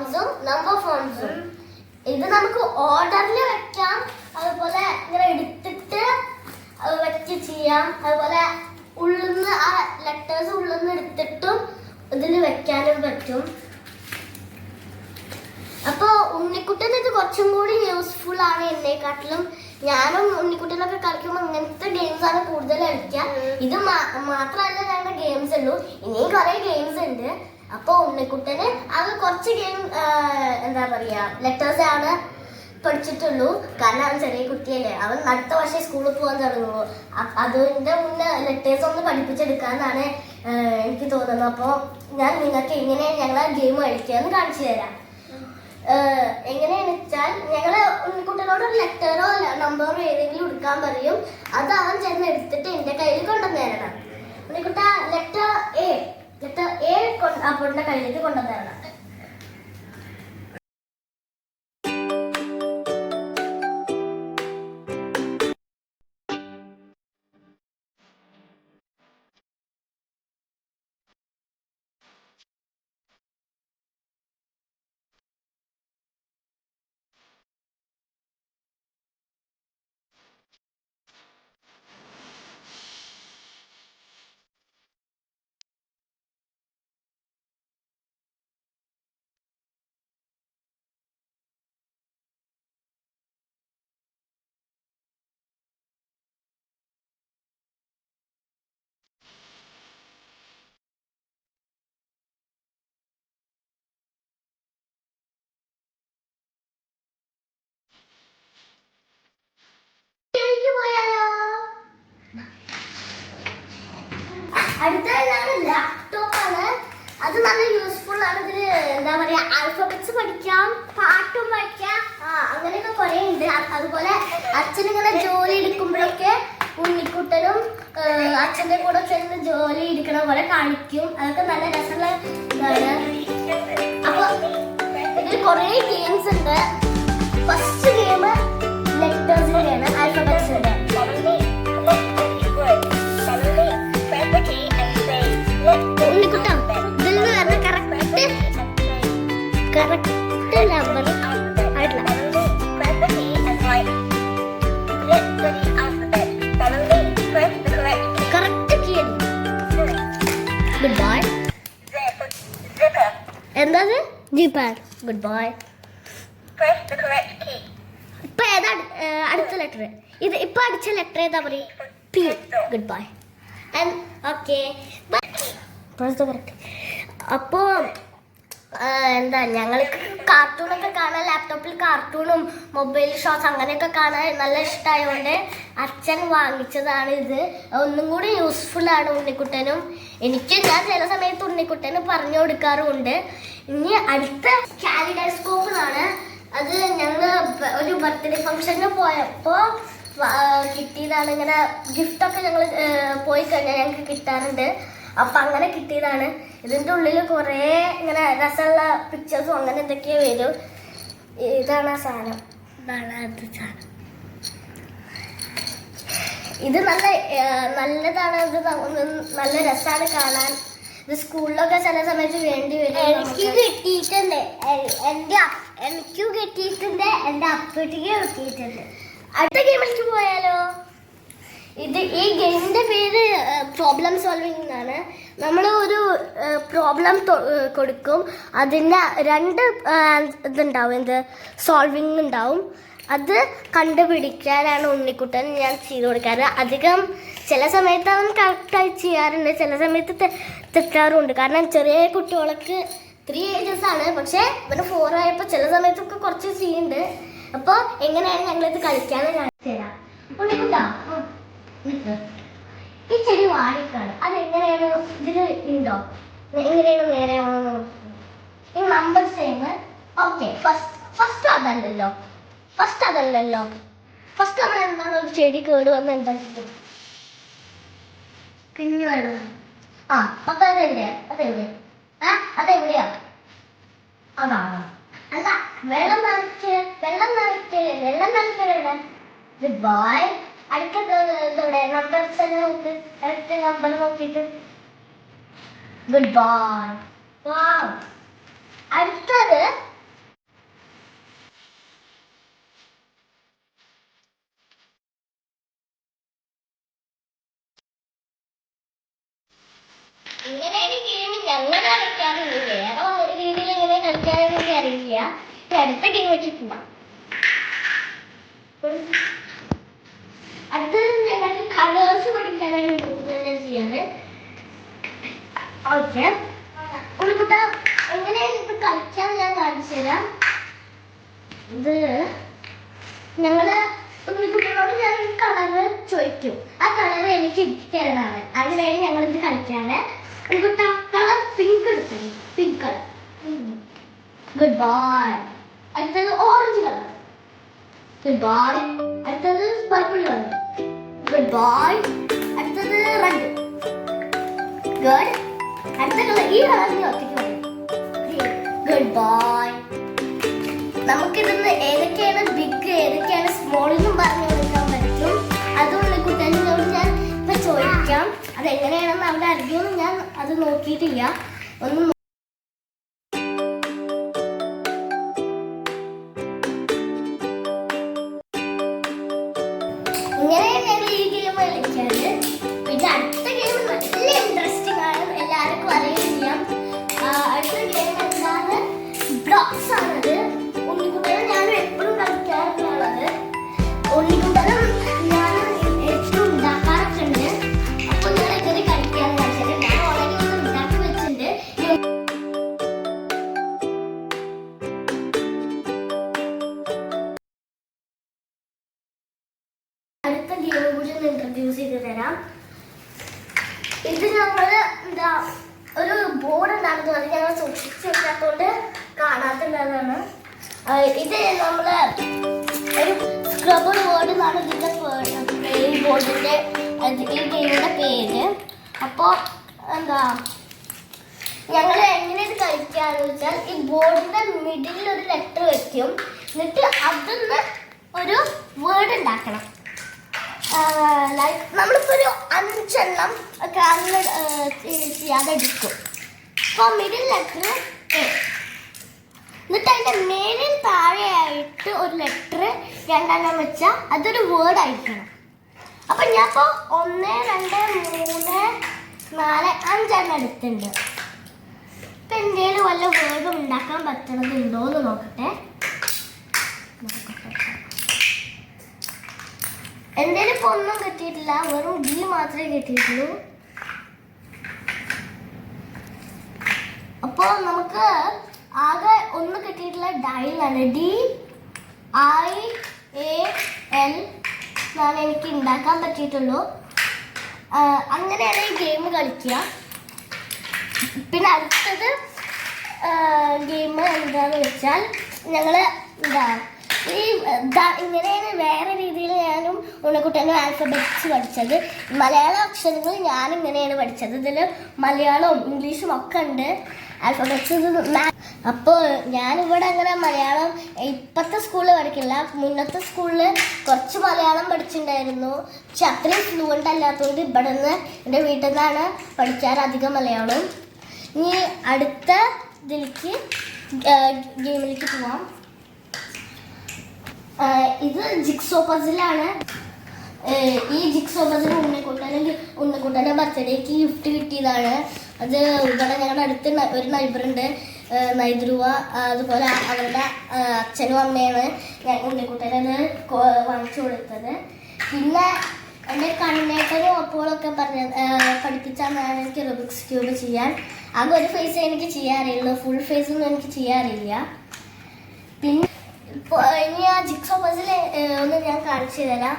ഫോംസും number ഫോംസും ഇത് നമുക്ക് ഓർഡറിൽ വെക്കാം. അതുപോലെ ഇങ്ങനെ എടുത്തിട്ട് വെച്ച് ചെയ്യാം. അതുപോലെ ഉള്ളിന്ന് ആ ലെറ്റേഴ്സ് ഉള്ളിന്ന് എടുത്തിട്ടും ഇതിൽ വെക്കാനും പറ്റും. അപ്പോൾ ഉണ്ണിക്കുട്ടൻ ഇത് കുറച്ചും കൂടി യൂസ്ഫുൾ ആണ് എന്നെക്കാട്ടിലും. ഞാനും ഉണ്ണിക്കുട്ടനൊക്കെ കളിക്കുമ്പോൾ ഇങ്ങനത്തെ ഗെയിംസ് ആണ് കൂടുതൽ കളിക്കുക ഇത് മാത്രമല്ല ഞങ്ങളുടെ ഗെയിംസ് ഉള്ളൂ. ഇനിയും കുറേ ഗെയിംസ് ഉണ്ട്. അപ്പൊ ഉണ്ണിക്കുട്ടന് അത് കുറച്ച് ഗെയിം എന്താ പറയാ ലെറ്റേഴ്സ് ആണ് പഠിച്ചിട്ടുള്ളൂ. കാരണം അവൻ ചെറിയ കുട്ടിയല്ലേ. അവൻ അടുത്ത വർഷം സ്കൂളിൽ പോകാൻ തുടങ്ങുമോ അ- അതിന്റെ മുന്നേ ലെറ്റേഴ്സ് ഒന്ന് പഠിപ്പിച്ചെടുക്കാന്നാണ് എനിക്ക് തോന്നുന്നത്. അപ്പോൾ ഞാൻ നിങ്ങൾക്ക് എങ്ങനെ ഞങ്ങൾ ഗെയിം കളിക്കുക എന്ന് കാണിച്ചു തരാം. എങ്ങനെയാണെന്ന് വെച്ചാൽ ഞങ്ങൾ ഉണ്ണിക്കുട്ടനോട് ഒരു ലെറ്ററോ നമ്പറോ ഏതെങ്കിലും എടുക്കാൻ പറയും. അത് അവൻ ചെന്ന് എടുത്തിട്ട് എന്റെ കയ്യിൽ കൊണ്ടുവന്നു തരണം. ഉണ്ണിക്കുട്ട ലെറ്റർ എ ലെറ്റർ ആ പൊട്ടിന്റെ കയ്യിലേക്ക് കൊണ്ടുവന്ന് എന്താ പറയാ ആൽഫബറ്റ്സ് പഠിക്കാം പാട്ടും പഠിക്കാം. അങ്ങനെയൊക്കെ കുറെ ഉണ്ട് അതുപോലെ അച്ഛൻ ഇങ്ങനെ ജോലി എടുക്കുമ്പോഴൊക്കെ ഉണ്ണിക്കുട്ടനും അച്ഛന്റെ കൂടെ ചെന്ന് ജോലി എടുക്കണ പോലെ കാണിക്കും. അതൊക്കെ നല്ല രസമുള്ള ഇതാണ്. അപ്പൊ ഇതിൽ കുറെ ഗെയിംസ് ഉണ്ട്. ഫസ്റ്റ് ഗെയിം ലെറ്റേഴ്സിന്റെയാണ് ആൽഫബറ്റ്സിന്റെ ഗുഡ് ബൈ ഇപ്പൊ ഏതാ അടുത്ത ലെറ്റർ ഇത് ഇപ്പൊ അടിച്ച ലെറ്റർ ഏതാ പറയും? പി ഗുഡ് ബൈ ഓക്കെ അപ്പോ ആ, എന്താ ഞങ്ങൾക്ക് കാർട്ടൂണൊക്കെ കാണാൻ ലാപ്ടോപ്പിൽ കാർട്ടൂണും മൊബൈൽ ഷോസ് അങ്ങനെയൊക്കെ കാണാൻ നല്ല ഇഷ്ടമായതുകൊണ്ട് അച്ഛൻ വാങ്ങിച്ചതാണ് ഇത്. ഒന്നും കൂടി യൂസ്ഫുൾ ആണ് ഉണ്ണിക്കുട്ടനും. എനിക്ക് ഞാൻ ചില സമയത്ത് ഉണ്ണിക്കുട്ടന് പറഞ്ഞു കൊടുക്കാറുമുണ്ട്. ഇനി അടുത്ത കാലിഡോസ്കോപ്പിലാണ്. അത് ഞങ്ങൾ ഒരു ബർത്ത്ഡേ ഫംഗ്ഷന് പോയപ്പോൾ കിട്ടിയതാണ്. ഇങ്ങനെ ഗിഫ്റ്റൊക്കെ ഞങ്ങൾ പോയി കഴിഞ്ഞാൽ ഞങ്ങൾക്ക് കിട്ടാറുണ്ട്. അപ്പം അങ്ങനെ കിട്ടിയതാണ്. ഇതിന്റെ ഉള്ളിൽ കുറേ ഇങ്ങനെ രസമുള്ള പിക്ചേഴ്സും അങ്ങനെ എന്തൊക്കെയോ വരും. ഇതാണ് ആ സാധനം. ഇതാണ് സാധനം. ഇത് നല്ല നല്ലതാണ് ഇത് നല്ല രസമാണ് കാണാൻ. ഇത് സ്കൂളിലൊക്കെ ചില സമയത്ത് വേണ്ടി വരും എനിക്ക് കിട്ടിയിട്ടുണ്ട്. എന്റെ എനിക്ക് കിട്ടിയിട്ടുണ്ട്. എന്റെ അപ്പട്ടിക്ക് കിട്ടിയിട്ടുണ്ട്. അടുത്ത ഗെയിമിലേക്ക് പോയാലോ? ഇത് ഈ ഗെയിമിന്റെ പേര് പ്രോബ്ലം സോൾവിംഗ് എന്നാണ്. നമ്മൾ ഒരു പ്രോബ്ലം കൊടുക്കും. അതിന്റെ രണ്ട് ഇതുണ്ടാവും. എന്ത്? സോൾവിങ് ഉണ്ടാവും. അത് കണ്ടുപിടിക്കാനാണ് ഉണ്ണിക്കുട്ടൻ ഞാൻ ചെയ്തു കൊടുക്കാറ്. അധികം ചില സമയത്ത് അവൻ കറക്റ്റായി ചെയ്യാറുണ്ട്. ചില സമയത്ത് തെറ്റാറുമുണ്ട് കാരണം ചെറിയ കുട്ടികൾക്ക് ത്രീ ഏജസ് ആണ്. പക്ഷേ ഇവന് ഫോർ ആയപ്പോൾ ചില സമയത്തൊക്കെ കുറച്ച് ചെയ്യുന്നുണ്ട്. അപ്പോൾ എങ്ങനെയാണ് ഞങ്ങളിത് കളിക്കാന്ന് കാണിച്ചു തരാം. ഈ ചെടി വാടിക്കാണ്. അതെങ്ങനെയാണ് ഇതിൽ ഉണ്ടോ എങ്ങനെയാണ് നേരെ ഈ number same okay first first അതല്ലല്ലോ. ഫസ്റ്റ് അതല്ലല്ലോ. ഫസ്റ്റ് നമ്മൾ എന്താണ് ഒരു ചെടി കേട് വന്ന് എന്താ ചെയ്യും? കിഞ്ഞു വേണം ആ അപ്പൊ അതെവിടെയാ? അതെവിടെ ആ അതെവിടെയാ? അതാണോ. അല്ല വെള്ളം നിറച്ച് വെള്ളം നിറച്ച് വെള്ളം നിറച്ച്. ഗുഡ് ബൈ അടുത്ത എവിടെ നമ്പർ നോക്ക്. അടുത്ത നമ്പർ നോക്കിയിട്ട്. ഗുഡ് ബൈ വാവ് ഗെയിം അടുത്ത എങ്ങനെയാണ് ഇത് ഞാൻ ഞാൻ കളറ് ചോദിക്കും. ആ കളർ എനിക്ക് തരണമാണ് അതിനാണ് ഞങ്ങളിത് ഇത് കളിക്കാണ് ഉണ്ണിക്കുട്ട കളർ പിങ്ക് എടുത്തു പിങ്ക് കളർ ഗുഡ് ബൈ. അടുത്തത് ഓറഞ്ച് കളർ ഗുഡ് ബൈ അടുത്തത് പർപ്പിൾ കളർ ഗുഡ് ബൈ അടുത്തത് റെഡ് ഗുഡ് അടുത്ത കളർ ഈ കളറിന് ഒറ്റയ്ക്ക് ഗുഡ് ബൈ നമുക്കിതൊന്ന് ഏതൊക്കെയാണ് ബിഗ് ഏതൊക്കെയാണ് സ്മോൾ എന്നും പറഞ്ഞു കൊടുക്കാൻ പറ്റും അതുകൊണ്ട് കുട്ടനോട് ഞാൻ ഇപ്പൊ ചോദിക്കാം അതെങ്ങനെയാണെന്ന് അവിടെ അറിയുമെന്ന് ഞാൻ അത് നോക്കിയിട്ടില്ല. ഒന്ന് നോ- ആ, ഇത് നമ്മൾ ഒരു സ്ക്രബർ ബോർഡ് എന്നാണ് ഇതിന്റെ ഈ ബോർഡിന്റെ ഈ ഗെയിമിന്റെ പേര്. അപ്പോ എന്താ ഞങ്ങൾ എങ്ങനെ ഇത് കളിക്കാന്ന് വെച്ചാൽ ഈ ബോർഡിന്റെ മിഡിലിൽ ഒരു ലെറ്റർ വെക്കും. എന്നിട്ട് അതിന്ന് ഒരു വേർഡ് ഉണ്ടാക്കണം. ലൈക്ക് നമ്മളിപ്പോ ഒരു അഞ്ചെണ്ണം ഒക്കെ അങ്ങനെ ചെയ്യാതെ എടുക്കും അപ്പോൾ മിഡിൽ ലെറ്റർ എന്നിട്ട് അതിന്റെ മേലിൽ താഴെയായിട്ട് ഒരു ലെറ്റർ രണ്ടെണ്ണം വെച്ചാൽ അതൊരു വേർഡ് ആയിരിക്കണം. അപ്പൊ ഞാൻ ഇപ്പോ ഒന്ന് രണ്ട് മൂന്ന് നാല് അഞ്ചെണ്ണം എടുത്തിട്ടുണ്ട്. ഇപ്പൊ എന്തെങ്കിലും വല്ല വേർഡും ഉണ്ടാക്കാൻ പറ്റണതുണ്ടോ എന്ന് നോക്കട്ടെ. എന്തേലും ഇപ്പൊ ഒന്നും കിട്ടിയിട്ടില്ല. വെറും ഡി മാത്രമേ കിട്ടിയിട്ടുള്ളൂ. അപ്പോൾ നമുക്ക് ആകെ ഒന്ന് കിട്ടിയിട്ടുള്ള ഡൈലാണ് ഡി ഐ എ എൽ എന്നാണ് എനിക്ക് ഉണ്ടാക്കാൻ പറ്റിയിട്ടുള്ളൂ. അങ്ങനെയാണ് ഈ ഗെയിം കളിക്കുക. പിന്നെ അടുത്തത് ഗെയിം എന്താന്ന് വെച്ചാൽ ഞങ്ങൾ എന്താ ഈ ഇങ്ങനെയാണ് വേറെ രീതിയിൽ ഞാനും ഉണക്കുട്ടനും ആൽഫബറ്റ്സ് പഠിച്ചത്. മലയാള അക്ഷരങ്ങൾ ഞാൻ ഇങ്ങനെയാണ് പഠിച്ചത്. ഇതിൽ മലയാളവും ഇംഗ്ലീഷും ഒക്കെ ഉണ്ട്. ആൽഫബറ്റ്സ് അപ്പോൾ ഞാനിവിടെ അങ്ങനെ മലയാളം ഇപ്പോഴത്തെ സ്കൂളിൽ പഠിക്കില്ല. മുന്നത്തെ സ്കൂളിൽ കുറച്ച് മലയാളം പഠിച്ചിട്ടുണ്ടായിരുന്നു പക്ഷെ അത്രയും ഫ്ലുവന്റ് അല്ലാത്തതുകൊണ്ട് ഇവിടെ നിന്ന് എന്റെ വീട്ടിൽ നിന്നാണ് പഠിക്കാറ് അധികം മലയാളം. ഇനി അടുത്ത ഇതിലേക്ക് ഗെയിമിലേക്ക് പോവാം. ഇത് ജിക്സോ പസിലാണ്. ഈ ജിക്സോ പസിൽ ഉണ്ണിക്കുട്ടന് ഉണ്ണിക്കുട്ടന്റെ ബർത്ത്ഡേക്ക് ഗിഫ്റ്റ് കിട്ടിയതാണ്. അത് ഇവിടെ ഞങ്ങളുടെ അടുത്ത് ഒരു നൈബറുണ്ട് നൈദ്രുവ അതുപോലെ അവരുടെ അച്ഛനും അമ്മയാണ് ഞാൻ ഉണ്ണിക്കുട്ടനത് വാങ്ങിച്ചു കൊടുത്തത്. പിന്നെ എന്റെ കണ്ണേട്ടനും അപ്പോഴൊക്കെ പറഞ്ഞ പഠിപ്പിച്ചാണ് എനിക്ക് റുബിക്സ് ക്യൂബ് ചെയ്യാൻ. ആകെ ഒരു ഫേസ് എനിക്ക് ചെയ്യാറിയുള്ളൂ ഫുൾ ഫേസ് ഒന്നും എനിക്ക് ചെയ്യാറില്ല. പിന്നെ ഇനി ആ ജിക്സോ പസിൽ ഒന്ന് ഞാൻ കാണിച്ചു തരാം.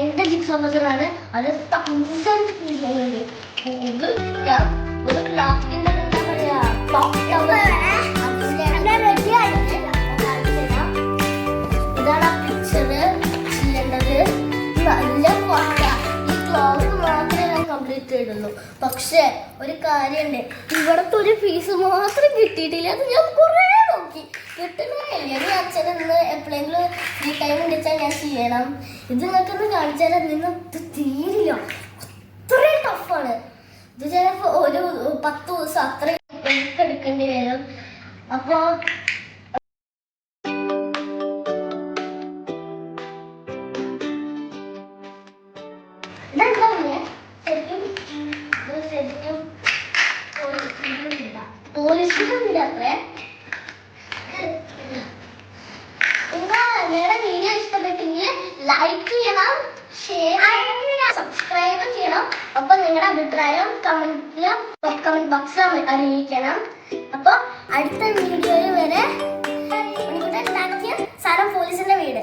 എന്റെ ജിക്സോ പസിലാണ് അത് തൗസൻഡ് കിലോയുണ്ട് ഇത് ഞാൻ ഒരു ക്ലാസ്സിന്റെ എന്താ പറയാ? ക്ലോക്ക് ടവർ ഇതാണ് ആ പിക്ചർ ചെയ്യേണ്ടത്. നല്ല ഈ ക്ലോസ് മാത്രമേ ഞാൻ കംപ്ലീറ്റ് ചെയ്തുള്ളൂ. പക്ഷേ ഒരു കാര്യണ്ട് ഇവിടുത്തെ ഒരു ഫീസ് മാത്രം കിട്ടിയിട്ടില്ല. അത് ഞാൻ കുറേ നോക്കി. കിട്ടണേ ഇല്ല ഞാൻ അച്ഛനെ നിന്ന് എപ്പോഴെങ്കിലും ഫ്രീ ഞാൻ ചെയ്യണം. ഇത് നിങ്ങൾക്കൊന്ന് കാണിച്ചാൽ നിന്ന് തീരില്ല. അത്രയും ടഫാണ് ഇത് ചിലപ്പോൾ ഒരു പത്ത് ദിവസം അത്രയും എടുക്കേണ്ടി വരും. അപ്പോൾ ലൈക്ക് ചെയ്യണം ഷെയർ സബ്സ്ക്രൈബ് ചെയ്യണം. അപ്പൊ നിങ്ങളുടെ അഭിപ്രായം കമന്റിലും കമന്റ് ബോക്സിലും അറിയിക്കണം. അപ്പൊ അടുത്ത വീഡിയോയിൽ വരെ സ്ഥലം പോലീസിന്റെ വീട്.